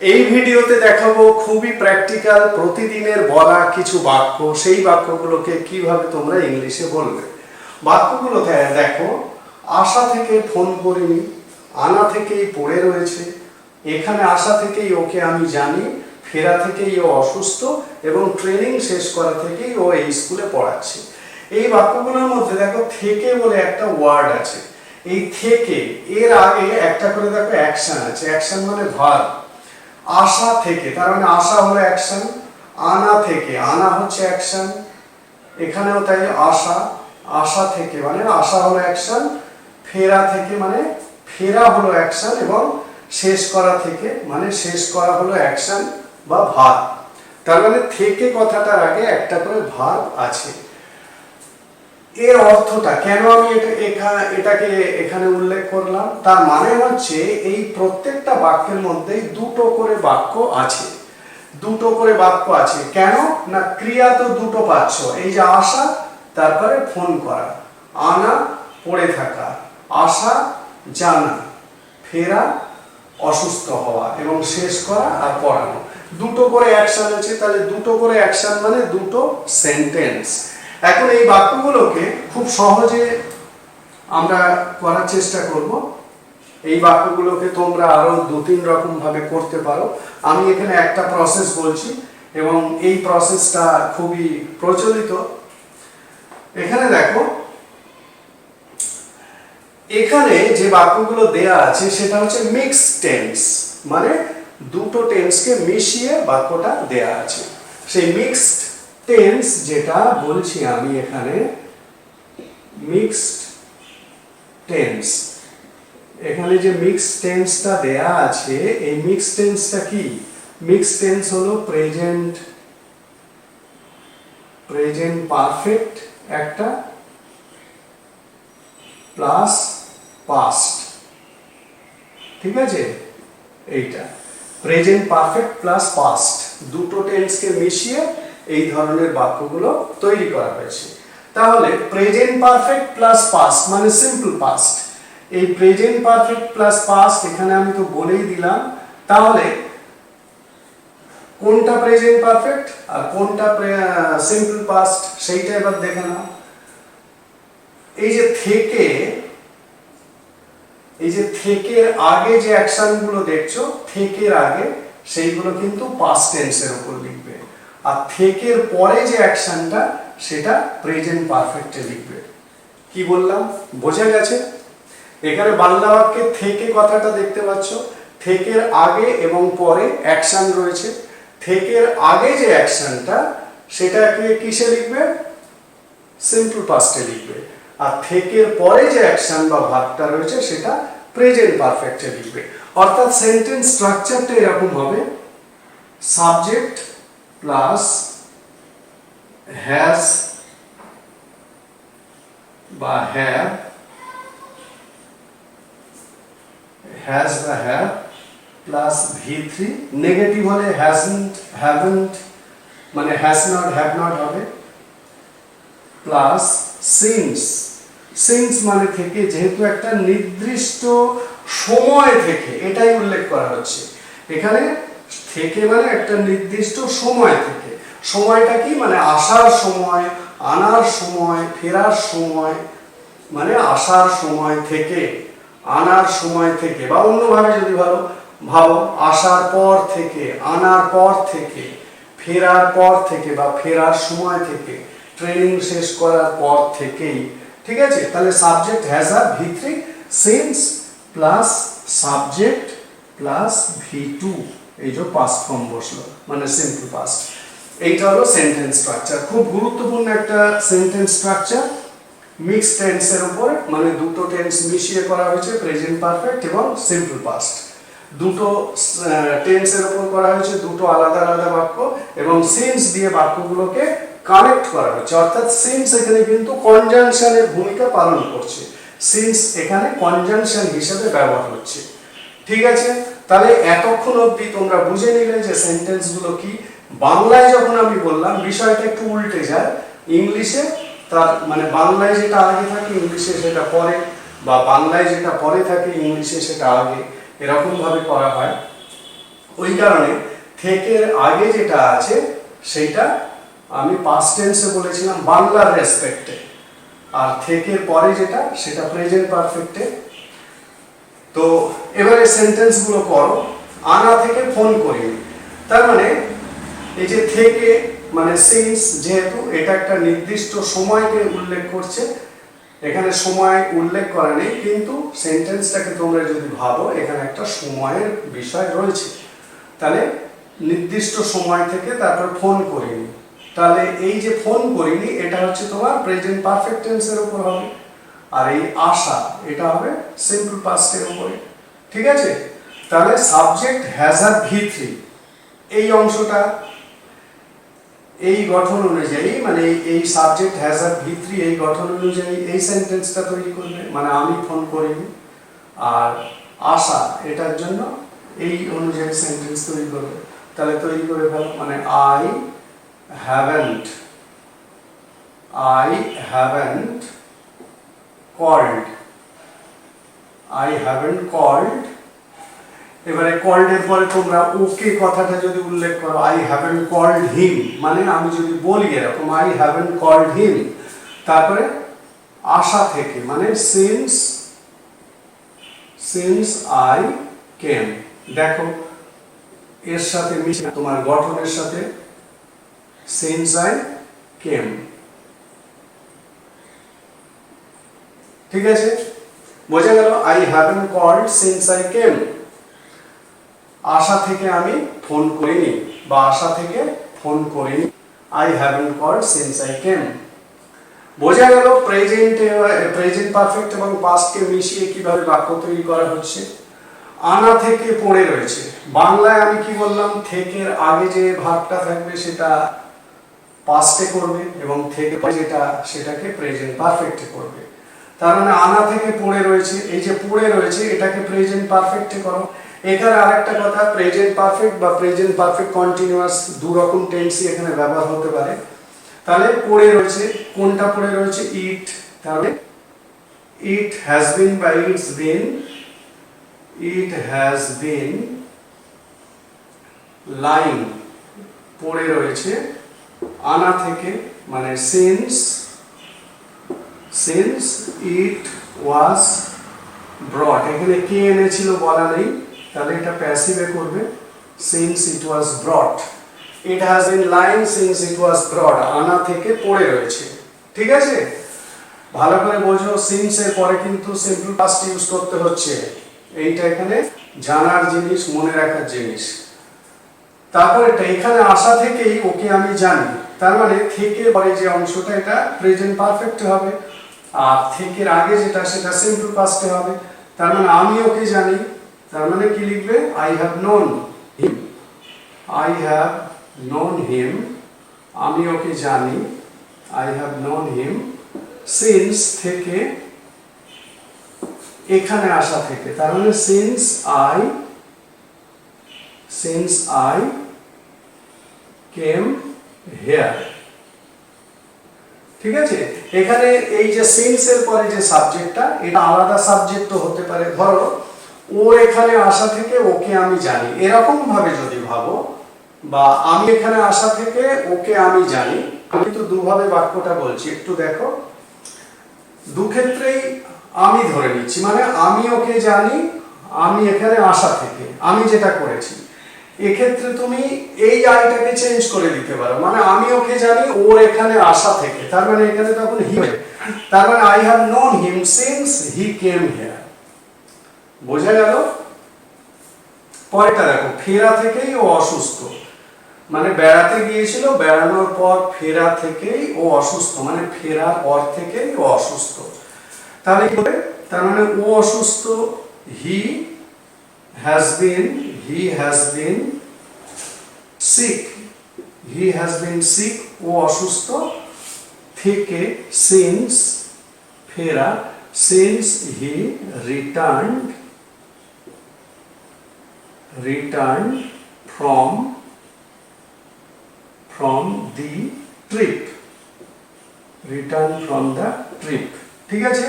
এই ভিডিওতে দেখাবো খুবই প্র্যাকটিক্যাল প্রতিদিনের বলা কিছু বাক্য। সেই বাক্যগুলোকে কীভাবে তোমরা ইংলিশে বলবে। বাক্যগুলো দেখো, আশা থেকে ফোন করিনি, আনা থেকেই পড়ে রয়েছে, এখানে আসা থেকেই ওকে আমি জানি, ফেরা থেকেই ও অসুস্থ এবং ট্রেনিং শেষ করা থেকেই ও এই স্কুলে পড়াচ্ছে। এই বাক্যগুলোর মধ্যে দেখো, থেকে বলে একটা ওয়ার্ড আছে। এই থেকে এর আগে একটা করে দেখো অ্যাকশন আছে। অ্যাকশন মানে ভার আশা থেকে, তার মানে আশা হলো অ্যাকশন আনা থেকে, আনা হচ্ছে অ্যাকশন এখানেও তাই আশা আশা থেকে মানে আশা হলো অ্যাকশন ফেরা থেকে মানে ফেরা হলো অ্যাকশন এবং শেষ করা থেকে মানে শেষ করা হলো অ্যাকশন বা ভার। তার মানে থেকে কথাটার আগে একটা করে ভার আছে। এর অর্থটা কেন আমি এটা এটাকে এখানে উল্লেখ করলাম? তার মানে হচ্ছে এই প্রত্যেকটা বাক্যের মধ্যেই দুটো করে বাক্য আছে। দুটো করে বাক্য আছে। কেন? না, ক্রিয়া তো দুটো পাচ্ছ। এই যে আসা তারপরে ফোন করা। আনা, পড়ে থাকা। আসা জানা। ফেরা, অসুস্থ হওয়া এবং শেষ করা আর পড়ানো। দুটো করে অ্যাকশন আছে, তাহলে দুটো করে অ্যাকশন মানে দুটো সেন্টেন্স। এখন এই বাক্যগুলোকে খুব সহজে আমরা করার চেষ্টা করব। এই বাক্যগুলোকে তোমরা আরও দু তিন রকম ভাবে করতে পারো। আমি এখানে একটা প্রসেস বলছি এবং এই প্রসেসটা খুবই প্রচলিত। এখানে দেখো, এখানে যে বাক্যগুলো দেয়া আছে সেটা হচ্ছে মিক্স টেন্স মানে দুটো টেন্সকে মিশিয়ে বাক্যটা দেয়া আছে। সেই মিক্সড টেন্স যেটা বলছি আমি এখানে মিক্সড টেন্স এখানে যে মিক্স টেন্সটা দেয়া আছে, এই মিক্স টেন্সটা কি? মিক্স টেন্স হলো প্রেজেন্ট প্রেজেন্ট পারফেক্ট একটা প্লাস পাস্ট ঠিক আছে? এইটা। প্রেজেন্ট পারফেক্ট প্লাস পাস্ট দুটো টেন্সকে মিশিয়ে এই ধরনের বাক্যগুলো তৈরি করা হয়েছে। তাহলে প্রেজেন্ট পারফেক্ট প্লাস পাস্ট মানে সিম্পল পাস্ট এই প্রেজেন্ট পারফেক্ট প্লাস পাস্ট এখানে আমি তো বলেই দিলাম। তাহলে কোনটা প্রেজেন্ট পারফেক্ট আর কোনটা সিম্পল পাস্ট সেইটা এবার দেখে নাও। এই যে থেকে, এই যে থেকের আগে যে অ্যাকশনগুলো দেখছ, থেকের আগে সেইগুলো কিন্তু পাস্ট টেন্সের উপর লিখবে। আর থেকের পরে যে অ্যাকশনটা, সেটা প্রেজেন্ট পারফেক্টে লিখবে। কি বললাম? বোঝা গেছে? এখানে বাংলা বাক্যে থেকে কথাটা দেখতে পাচ্ছ। থেকের আগে এবং পরে অ্যাকশন রয়েছে। থেকের আগে যে অ্যাকশনটা, সেটাকে কিসে লিখবে? সিম্পল পাস্টে লিখবে। আর থেকের পরে যে অ্যাকশন বা ভাবটা রয়েছে, সেটা প্রেজেন্ট পারফেক্টে লিখবে। অর্থাৎ সেন্টেন্স স্ট্রাকচারটা এরকম হবে। সাবজেক্ট প্লাস হ্যাজ বা হ্যাভ হ্যাজ বা have plus V three, negative হলে হ্যাজন্ট হ্যাভেন্ট মানে হ্যাজ নট হ্যাভ নট হবে। প্লাস সিন্স সিন্স মানে থেকে যেহেতু একটা নির্দিষ্ট সময় থেকে, এটাই উল্লেখ করা হচ্ছে। এখানে থেকে মানে একটা নির্দিষ্ট সময় থেকে। সময়টা কি মানে আসার সময়, আনার সময়, ফেরার সময় মানে আসার সময় থেকে, আনার সময় থেকে বা অন্যভাবে যদি ভালো ভাবো, আসার পর থেকে, আনার পর থেকে, ফেরার পর থেকে বা ফেরার সময় থেকে ট্রেনিং শেষ করার পর থেকেই, ঠিক আছে? তাহলে subject has R V three since plus subject plus V two এই যে পাস্ট ফর্ম বসল মানে সিম্পল পাস্ট এইটা হলো সেন্টেন্স স্ট্রাকচার খুব গুরুত্বপূর্ণ একটা সেন্টেন্স স্ট্রাকচার মিক্স টেন্সের উপর মানে দুটো টেন্স মিশিয়ে করা হয়েছে প্রেজেন্ট পারফেক্ট এবং সিম্পল পাস্ট দুটো টেন্সের উপর করা হয়েছে, দুটো আলাদা আলাদা বাক্য এবং সিন্স দিয়ে বাক্যগুলোকে কানেক্ট করা হয়েছে। অর্থাৎ সিন্স এখানে কিন্তু কনজাংশনের ভূমিকা পালন করছে। সিন্স এখানে কনজাংশন হিসেবে ব্যবহার হচ্ছে। ঠিক আছে? তাহলে এতক্ষণ অবধি তোমরা বুঝে নিলে যে সেন্টেন্সগুলো কি? বাংলায় যখন আমি বললাম, বিষয়টা একটু উল্টে যায়। ইংলিশে তার মানে বাংলায় যেটা আগে থাকে, ইংলিশে সেটা পরে, বা বাংলায় যেটা পরে থাকে, ইংলিশে সেটা আগে। এরকম ভাবে করা হয়। ওই কারণে থেকে আগে যেটা আছে, সেইটা আমি পাস্ট টেন্সে বলেছিলাম, বাংলার রেসপেক্টে আর থেকে পরে যেটা, সেটা প্রেজেন্ট পারফেক্টে তো এবারে সেন্টেন্সগুলো করো, আনা থেকে ফোন করিনি তার মানে এই যে থেকে মানে সিন্স যেহেতু এটা একটা নির্দিষ্ট সময়কে উল্লেখ করছে, এখানে সময় উল্লেখ করা নেই, কিন্তু সেন্টেন্সটাকে তোমরা যদি ভাবো, এখানে একটা সময়ের বিষয় রয়েছে। তাহলে নির্দিষ্ট সময় থেকে তারপর ফোন করিনি। তাহলে এই যে ফোন করিনি, এটা হচ্ছে তোমার প্রেজেন্ট পারফেক্ট টেন্সের উপর হবে। আর এই আশা, এটা হবে সিম্পল পাস্টের উপরে ঠিক আছে? তাহলে সাবজেক্ট হ্যাজ আর ভি থ্রি এই অংশটা, এই গঠন অনুযায়ী মানে এই- সাবজেক্ট হ্যাজ আর ভি থ্রি এই গঠন অনুযায়ী এই সেন্টেন্সটা তৈরি করবে। মানে আমি ফোন করিনি। আর আশা, এটার জন্য এই অনুযায়ী সেন্টেন্স তৈরি করবে। তাহলে তৈরি করে ফেলো। মানে I haven't I haven't called I haven't called এবারে কল্ড এর পরে তোমরা ওকে কথাটা যদি উল্লেখ করো আই হ্যাভেন্ট কল্ড হিম মানে আমি যদি বলি এরকম আই হ্যাভেন্ট কল্ড হিম তারপরে আশা থেকে মানে সিন্স সিন্স আই কেম দেখো, এর সাথে মিশে তোমার গঠনের সাথে সিন্স আই কেম ঠিক আছে? বোঝা গেল I haven't called since I came আশা থেকে আমি ফোন করিনি, বা আশা থেকে ফোন করিনি I haven't called since I came বোঝা গেল প্রেজেন্ট প্রেজেন্ট পারফেক্ট এবং পাস্টকে মিশিয়ে কীভাবে বাক্য তৈরি করা হচ্ছে। আনা থেকে পড়ে রয়েছে। বাংলায় আমি কি বললাম থেকের আগে যে ভাবটা থাকবে সেটা পাস্টে করবে এবং থেকে যেটা, সেটাকে প্রেজেন্ট পারফেক্টে করবে। তার মানে আনা থেকে পড়ে রয়েছে, এই যে পড়ে রয়েছে, এটাকে প্রেজেন্ট পারফেক্টে করো। এখানে আরেকটা কথা প্রেজেন্ট পারফেক্ট বা প্রেজেন্ট পারফেক্ট কন্টিনিউয়াস দু রকম টেন্সই এখানে ব্যবহার হতে পারে। তাহলে পড়ে রয়েছে, কোনটা পড়ে রয়েছে? ইট তাহলে ইট হ্যাজ বিন বা it's been it has been line পড়ে রয়েছে, আনা থেকে মানে since since it was brought এখানে কে এনেছিল বলা নেই, তাহলে এটা প্যাসিভে করবে। Since it was brought it has been line since it was brought আনা থেকে পড়ে রয়েছে। ঠিক আছে? ভালো করে বোঝো সিন্স এর পরে কিন্তু সিম্পল পাস্ট ইউজ করতে হচ্ছে। এইটা এখানে জানার জিনিস, মনে রাখার জিনিস। তারপর এটা এখানে আসা থেকেই, ওকে আমি জানি। তার মানে থেকে পরে যে অংশটা, এটা প্রেজেন্ট পারফেক্ট হবে। আর থেকে আগে যেটা, সেটা সিম্পল পাস্টে হবে। তার মানে আমি ওকে জানি। তার মানে কি লিখবে? I have known him I have known him আমি ওকে জানি। I have known him since থেকে এখানে আসা থেকে। তার মানে since I since I came here ঠিক আছে? এখানে এই যে সিন্স এর পরে যে সাবজেক্টটা এটা আলাদা সাবজেক্ট তো হতে পারে। ধরো, ও এখানে আসা থেকে ওকে আমি জানি। এরকম ভাবে যদি ভাবো, বা আমি এখানে আসা থেকে ওকে আমি জানি, আমি তো দুভাবে বাক্যটা বলছি, একটু দেখো। দু ক্ষেত্রেই আমি ধরে নিচ্ছি মানে আমি ওকে জানি, আমি এখানে আসা থেকে, আমি যেটা করেছি। এক্ষেত্রে তুমি এই আইটাকে চেঞ্জ করে দিতে পারো। মানে আমি ওকে জানি, ওর এখানে আসা থেকে। তার মানে এখানে তখন হি তার মানে I have known him since he came here বোঝা গেল? পরেরটা দেখো, ফেরা থেকেই ও অসুস্থ। মানে বেড়াতে গিয়েছিল, বেড়ানোর পর ফেরা থেকেই ও অসুস্থ। মানে ফেরার পর থেকেই ও অসুস্থ। তাহলে কি হবে? তার মানে ও অসুস্থ he has been he has been sick he has been sick ও অসুস্থ থেকে সিন্স ফেরা since he return return from from the trip return from the trip ঠিক আছে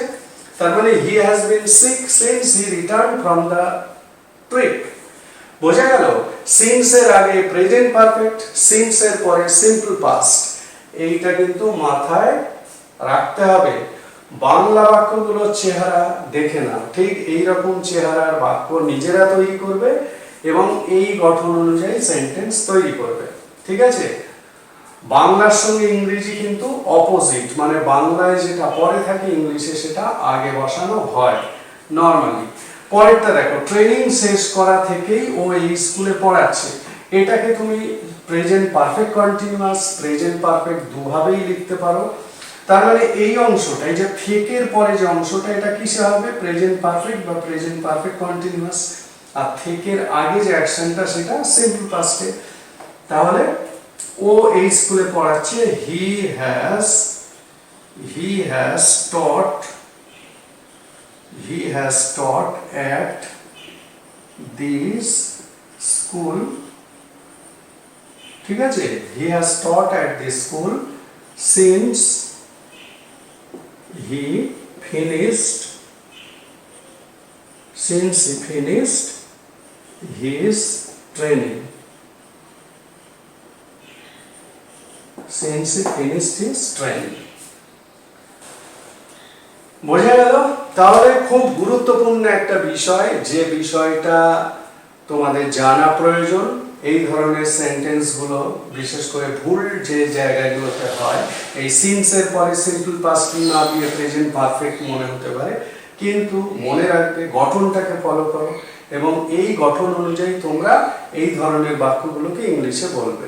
তার মানে he has been sick since he returned from the trip বোঝা গেল সিন্স এর আগে প্রেজেন্ট পারফেক্ট সিন্স এর পরে সিম্পল পাস্ট এইটা কিন্তু মাথায় রাখতে হবে। বাংলা বাক্যগুলোর চেহারা দেখে না, ঠিক এই রকম চেহারার বাক্য নিজেরা তৈরি করবে এবং এই গঠন অনুযায়ী সেন্টেন্স তৈরি করবে, ঠিক আছে? বাংলার সঙ্গে ইংরেজি কিন্তু অপোজিট মানে বাংলায় যেটা পরে থাকে, ইংলিশে সেটা আগে বসানো হয় নর্মালি পরেরটা দেখো ট্রেনিং শেষ করা থেকেই ও এই স্কুলে পড়াচ্ছে। এটাকে তুমি present perfect continuous present perfect দুভাবেই লিখতে পারো। তার মানে এই অংশটা, এই যে থেকের পরে যে অংশটা, এটা কিসে হবে? প্রেজেন্ট পারফেক্ট বা প্রেজেন্ট পারফেক্ট কন্টিনিউয়াস আর থেকের আগে যে অ্যাকশনটা, সেটা সিম্পল পাস্টে তাহলে ও এই স্কুলে পড়াচ্ছে he has he has taught He has taught at this school ঠিক আছে he has taught at this school since he finished since he finished his training. Since he finished his training. বোঝা গেল? তাহলে খুব গুরুত্বপূর্ণ একটা বিষয়, যে বিষয়টা তোমাদের জানা প্রয়োজন, এই ধরনের সেন্টেন্সগুলো, বিশেষ করে ভুল যে জায়গাগুলোতে হয়, এই সিনসের পরে সিম্পল পাস্ট না দিয়ে প্রেজেন্ট পারফেক্ট মনে হতে পারে, কিন্তু মনে রাখবে, গঠনটাকে ফলো করো, এবং এই গঠন অনুযায়ী তোমরা এই ধরনের বাক্যগুলোকে ইংলিশে বলবে।